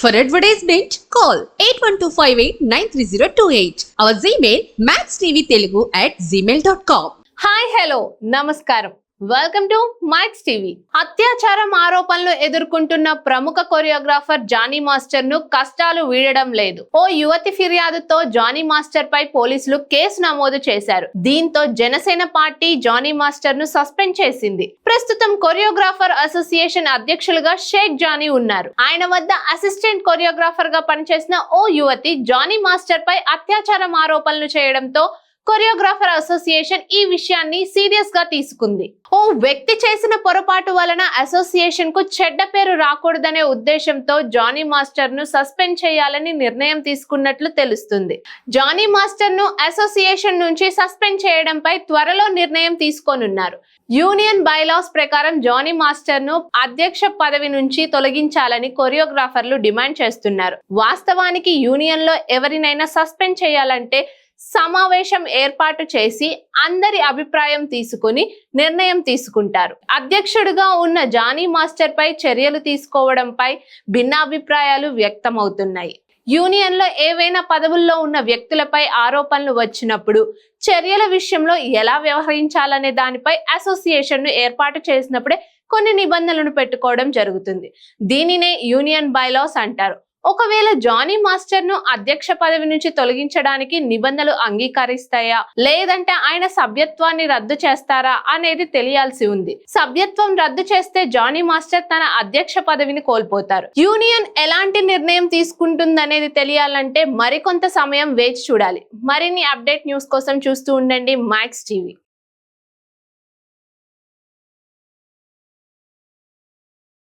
For advertisement, call 8125893028. Our Gmail, maxtvtelugu at gmail.com. Hi hello నమస్కారం welcome to Max TV అత్యాచారం ఆరోపణలు ఎదుర్కొంటున్న ప్రముఖ కొరియోగ్రాఫర్ జానీ మాస్టర్ను కష్టాలు వీడడం లేదు. ఓ యువతి ఫిర్యాదుతో జానీ మాస్టర్ పై పోలీసులు కేసు నమోదు చేశారు. దీంతో జనసేన పార్టీ జానీ మాస్టర్ను సస్పెండ్ చేసింది. ప్రస్తుతం కొరియోగ్రాఫర్ అసోసియేషన్ అధ్యక్షులుగా షేక్ జానీ ఉన్నారు. ఆయన వద్ద అసిస్టెంట్ కొరియోగ్రాఫర్గా పనిచేసిన ఓ యువతి జానీ మాస్టర్ పై అత్యాచారం ఆరోపణలు చేయడంతో కొరియోగ్రాఫర్ అసోసియేషన్ ఈ విషయాన్ని సీరియస్గా తీసుకుంది. ఓ వ్యక్తి చేసిన పొరపాటు వలన అసోసియేషన్కు చెడ్డ పేరు రాకూడదనే ఉద్దేశంతో జానీ మాస్టర్ను సస్పెండ్ చేయాలని నిర్ణయం తీసుకున్నట్లు తెలుస్తుంది. జానీ మాస్టర్ను అసోసియేషన్ నుంచి సస్పెండ్ చేయడంపై త్వరలో నిర్ణయం తీసుకోనున్నారు. యూనియన్ బైలాస్ ప్రకారం జానీ మాస్టర్ను అధ్యక్ష పదవి నుంచి తొలగించాలని కొరియోగ్రాఫర్లు డిమాండ్ చేస్తున్నారు. వాస్తవానికి యూనియన్లో ఎవరినైనా సస్పెండ్ చేయాలంటే సమావేశం ఏర్పాటు చేసి అందరి అభిప్రాయం తీసుకుని నిర్ణయం తీసుకుంటారు. అధ్యక్షుడిగా ఉన్న జానీ మాస్టర్ పై చర్యలు తీసుకోవడంపై భిన్నాభిప్రాయాలు వ్యక్తమవుతున్నాయి. యూనియన్లో ఏవైనా పదవుల్లో ఉన్న వ్యక్తులపై ఆరోపణలు వచ్చినప్పుడు చర్యల విషయంలో ఎలా వ్యవహరించాలనే దానిపై అసోసియేషన్ను ఏర్పాటు చేసినప్పుడే కొన్ని నిబంధనలను పెట్టుకోవడం జరుగుతుంది. దీనినే యూనియన్ బైలాస్ అంటారు. ఒకవేళ జానీ మాస్టర్ను అధ్యక్ష పదవి నుంచి తొలగించడానికి నిబంధనలు అంగీకరిస్తాయా? లేదంటే ఆయన సభ్యత్వాన్ని రద్దు చేస్తారా అనేది తెలియాల్సి ఉంది. సభ్యత్వం రద్దు చేస్తే జానీ మాస్టర్ తన అధ్యక్ష పదవిని కోల్పోతారు. యూనియన్ ఎలాంటి నిర్ణయం తీసుకుంటుందనేది తెలియాలంటే మరికొంత సమయం వేచి చూడాలి. మరిన్ని అప్డేట్ న్యూస్ కోసం చూస్తూ ఉండండి మ్యాక్స్ టీవీ.